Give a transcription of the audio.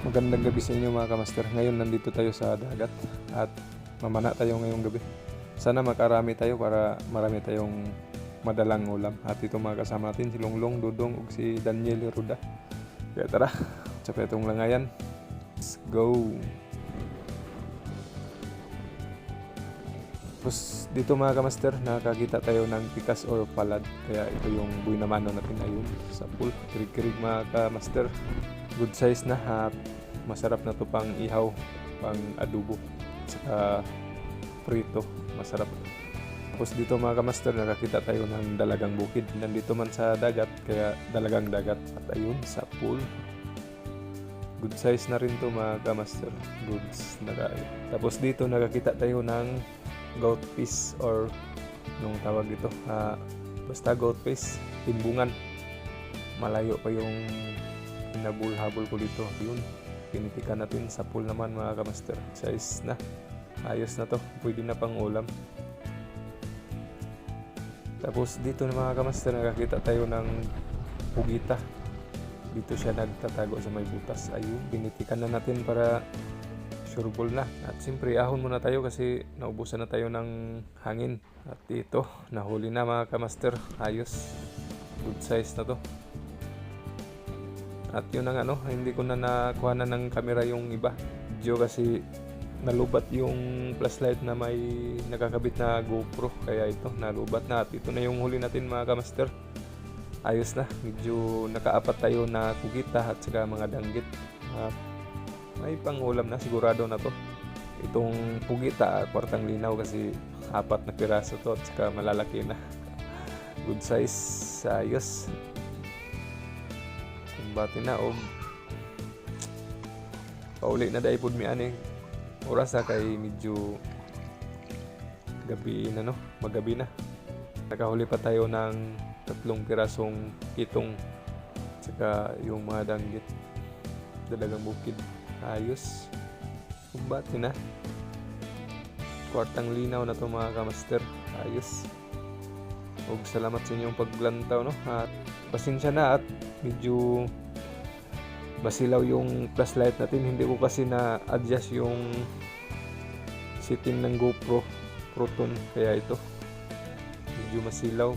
Magandang gabi sa inyo mga kamaster. Ngayon nandito tayo sa dagat at mamana tayo ngayong gabi. Sana makarami tayo para marami tayong madalang ulam. At ito mga kasama natin si Longlong, Dudong ug si Daniel Ruda. Kaya tara, sa petong langayan. Let's go! Tapos dito mga kamaster, nakakita tayo ng pikas or palad. Kaya ito yung buhay na mano natin ayun sa pool. Kirig-kirig mga kamaster. Good size na at masarap na to pang ihaw, pang adobo, saka prito. Masarap. Tapos dito mga kamaster, nakakita tayo ng dalagang bukid. Nandito man sa dagat, kaya dalagang dagat. At ayun, sa pool. Good size na rin to mga kamaster. Goods na kayo. Tapos dito nakakita tayo ng goat fish or nung tawag dito. ah, basta goat fish, timbungan. Malayo pa yung pinabul-habol ko dito. Yun, pinitikan natin sa pool naman mga kamaster. Size na. Ayos na to. Pwede na pang ulam. Tapos dito na mga kamaster, nakakita tayo ng pugita. Dito siya nagtatago sa may butas. Ayun, binitikan na natin para sureball na. At siyempre, ahon muna tayo kasi naubusan na tayo ng hangin. At dito, nahuli na mga kamaster. Ayos. Good size na to. At yun ang ano, hindi ko na nakuha na ng camera yung iba. Video kasi nalubat yung flashlight na may nakakabit na GoPro. Kaya ito, nalubat na. At ito na yung huli natin mga kamaster. Ayos na. Medyo nakaapat tayo na kugita at saka mga danggit. At may pangulam na sigurado na to. Itong pugita, kwartang linaw kasi apat na piraso to at saka malalaki na. Good size, ayos. Kumbati na og pauli na dai pud mi ani. Oras kay medyo gabi na no, magabi na. Nakahuli pa tayo ng tatlong pirasong kitong saka yung mga danggit. Dalagang bukid. Ayos. Kumbati na. Kwartang linaw na to mga kamaster. Ayos. Ug salamat sa inyong paglantaw no? At pasensya na at medyo basilaw yung flashlight natin. Hindi ko kasi na adjust yung setting ng GoPro Proton. Kaya ito medyo masilaw